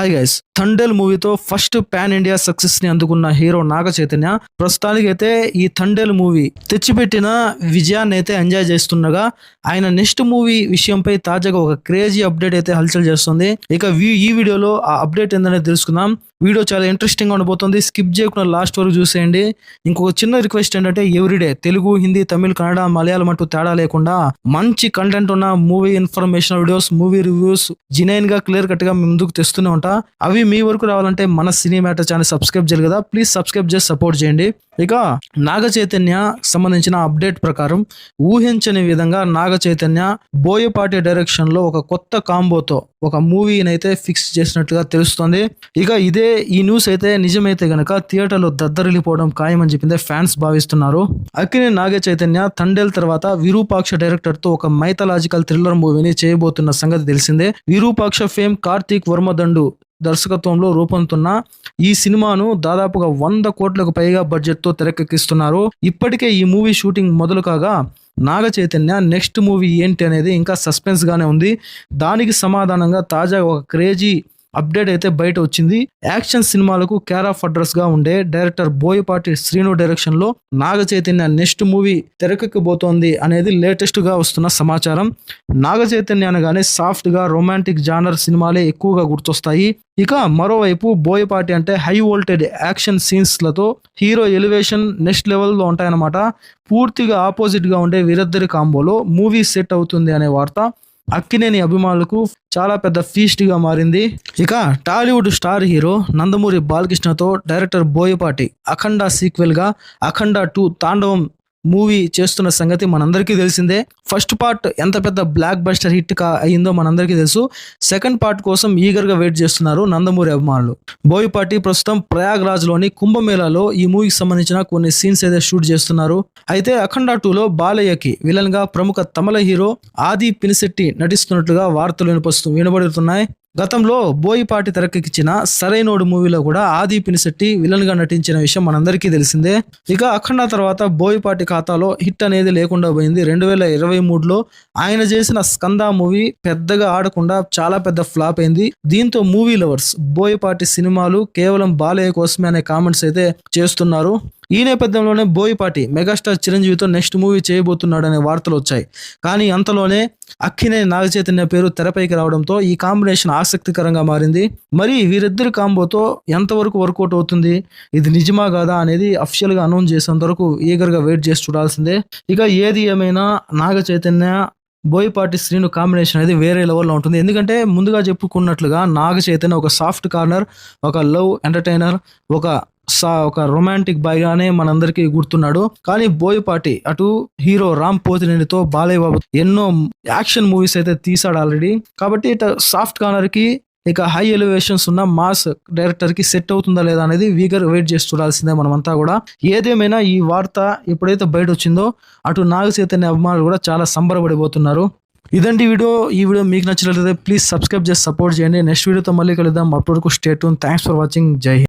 Hi guys Thandel మూవీతో first pan India సక్సెస్ని అందుకున్న హీరో నాగ చైతన్య. ప్రస్తుతానికి అయితే ఈ థండెల్ మూవీ తెచ్చిపెట్టిన విజయాన్ని అయితే ఎంజాయ్ చేస్తుండగా ఆయన నెక్స్ట్ మూవీ విషయంపై తాజాగా ఒక క్రేజీ అప్డేట్ అయితే హల్చల్ చేస్తుంది. ఇక ఈ వీడియోలో ఆ అప్డేట్ ఏందనేది తెలుసుకుందాం. వీడియో చాలా ఇంట్రెస్టింగ్గా ఉండబోతుంది. స్కిప్ చేయకుండా లాస్ట్ వరకు చూసేయండి. ఇంకొక చిన్న రిక్వెస్ట్ ఏంటంటే ఎవ్రీడే తెలుగు హిందీ తమిళ్ కన్నడ మలయాళం అంటూ తేడా లేకుండా మంచి కంటెంట్ ఉన్న movie information videos movie reviews జినైన్గా clear కట్గా ముందుకు తెస్తూనే ఉంటా. అవి మీ వరకు రావాలంటే మన సినిమాటర్ ఛానల్ సబ్స్క్రైబ్ చేయాలి కదా. ప్లీజ్ సబ్స్క్రైబ్ చేసి సపోర్ట్ చేయండి. ఇక నాగ చైతన్య సంబంధించిన అప్డేట్ ప్రకారం ఊహించని విధంగా నాగ చైతన్య బోయపాటి డైరెక్షన్లో ఒక కొత్త కాంబోతో ఒక మూవీని అయితే ఫిక్స్ చేసినట్టుగా తెలుస్తుంది. ఇక ఇదే ఈ న్యూస్ అయితే నిజమైతే గనక థియేటర్లో దద్దరిల్లిపోవడం ఖాయమని చెప్పిందే ఫ్యాన్స్ భావిస్తున్నారు. అక్కినే నాగ చైతన్య తండేల్ తర్వాత విరూపాక్ష డైరెక్టర్తో ఒక మైథలాజికల్ థ్రిల్లర్ మూవీని చేయబోతున్న సంగతి తెలిసిందే. విరూపాక్ష ఫేమ్ కార్తీక్ వర్మదండు దర్శకత్వంలో రూపొందుతున్న ఈ సినిమాను దాదాపుగా వంద కోట్లకు పైగా బడ్జెట్తో తెరకెక్కిస్తున్నారు. ఇప్పటికే ఈ మూవీ షూటింగ్ మొదలు కాగా నాగ చైతన్య నెక్స్ట్ మూవీ ఏంటి అనేది ఇంకా సస్పెన్స్గానే ఉంది. దానికి సమాధానంగా తాజాగా ఒక క్రేజీ అప్డేట్ అయితే బయట వచ్చింది. యాక్షన్ సినిమాలకు కేర్ ఆఫ్ అడ్రస్గా ఉండే డైరెక్టర్ బోయపాటి శ్రీను డైరెక్షన్లో నాగ చైతన్య నెక్స్ట్ మూవీ తెరకెక్కబోతోంది అనేది లేటెస్ట్గా వస్తున్న సమాచారం. నాగ చైతన్య అనగానే సాఫ్ట్గా రొమాంటిక్ జానర్ సినిమాలే ఎక్కువగా గుర్తొస్తాయి. ఇక మరోవైపు బోయపాటి అంటే హై వోల్టేజ్ యాక్షన్ సీన్స్లతో హీరో ఎలివేషన్ నెక్స్ట్ లెవెల్లో ఉంటాయన్నమాట. పూర్తిగా ఆపోజిట్గా ఉండే వీరిద్దరి కాంబోలో మూవీ సెట్ అవుతుంది అనే వార్త. అక్కినేని అభిమానులకు చాలా పెద్ద ఫీస్ట్గా మారింది. ఇక టాలీవుడ్ స్టార్ హీరో నందమూరి బాలకృష్ణతో డైరెక్టర్ బోయపాటి అఖండ సీక్వెల్గా అఖండ టూ తాండవం మూవీ చేస్తున్న సంగతి మనందరికీ తెలిసిందే. ఫస్ట్ పార్ట్ ఎంత పెద్ద బ్లాక్ బస్టర్ హిట్ కా అయిందో మనందరికీ తెలుసు. సెకండ్ పార్ట్ కోసం ఈగర్గా వెయిట్ చేస్తున్నారు నందమూరి అభిమానులు. బోయపాటి ప్రస్తుతం ప్రయాగ్రాజ్లోని కుంభమేళాలో ఈ మూవీకి సంబంధించిన కొన్ని సీన్స్ అయితే షూట్ చేస్తున్నారు. అయితే అఖండ టూలో బాలయ్యకి విలన్గా ప్రముఖ తమిళ హీరో ఆది పినిశెట్టి నటిస్తున్నట్లుగా వార్తలు వినిపిస్తూ వినబడుతున్నాయి. గతంలో బోయిపాటి తెరకెక్కించిన సరైనోడు మూవీలో కూడా ఆది పినిశెట్టి విలన్గా నటించిన విషయం మనందరికీ తెలిసిందే. ఇక అఖండ తర్వాత బోయిపాటి ఖాతాలో హిట్ అనేది లేకుండా పోయింది. రెండు వేల ఇరవై మూడులో ఆయన చేసిన స్కంద మూవీ పెద్దగా ఆడకుండా చాలా పెద్ద ఫ్లాప్ అయింది. దీంతో మూవీ లవర్స్ బోయపాటి సినిమాలు కేవలం బాలయ్య కోసమే అనే కామెంట్స్ అయితే చేస్తున్నారు. ఈ నేపథ్యంలోనే బోయపాటి మెగాస్టార్ చిరంజీవితో నెక్స్ట్ మూవీ చేయబోతున్నాడనే వార్తలు వచ్చాయి. కానీ అంతలోనే అక్కినే నాగచైతన్య పేరు తెరపైకి రావడంతో ఈ కాంబినేషన్ ఆసక్తికరంగా మారింది. మరి వీరిద్దరి కాంబోతో ఎంతవరకు వర్కౌట్ అవుతుంది? ఇది నిజమా కాదా అనేది అఫీషియల్గా అనౌన్స్ చేసేంత వరకు ఈగర్గా వెయిట్ చేసి చూడాల్సిందే. ఇక ఏది ఏమైనా నాగ చైతన్య బోయపాటి శ్రీను కాంబినేషన్ అనేది వేరే లెవెల్లో ఉంటుంది. ఎందుకంటే ముందుగా చెప్పుకున్నట్లుగా నాగ చైతన్య ఒక సాఫ్ట్ కార్నర్ ఒక లవ్ ఎంటర్టైనర్ ఒక సా ఒక రొమాంటిక్ బాయ్ గానే మనందరికీ గుర్తున్నాడు. కానీ బోయపాటి అటు హీరో రామ్ పోతినేనితో బాలయ్య బాబు ఎన్నో యాక్షన్ మూవీస్ అయితే తీసాడు ఆల్రెడీ. కాబట్టి ఇట సాఫ్ట్ కార్నర్కి ఇక హై ఎలివేషన్స్ ఉన్న మాస్ డైరెక్టర్కి సెట్ అవుతుందా లేదా అనేది వీగర్ వెయిట్ చేసి చూడాల్సిందే మనమంతా కూడా. ఏదేమైనా ఈ వార్త ఎప్పుడైతే బయట వచ్చిందో అటు నాగ చైతన్య అభిమానులు కూడా చాలా సంబరపడిపోతున్నారు. ఇదండి వీడియో. ఈ వీడియో మీకు నచ్చినట్లయితే ప్లీజ్ సబ్స్క్రైబ్ చేసి సపోర్ట్ చేయండి. నెక్స్ట్ వీడియోతో మళ్ళీ కలుద్దాం. అప్పటి వరకు స్టేట్ థ్యాంక్స్ ఫర్ వాచింగ్ జై హింద్.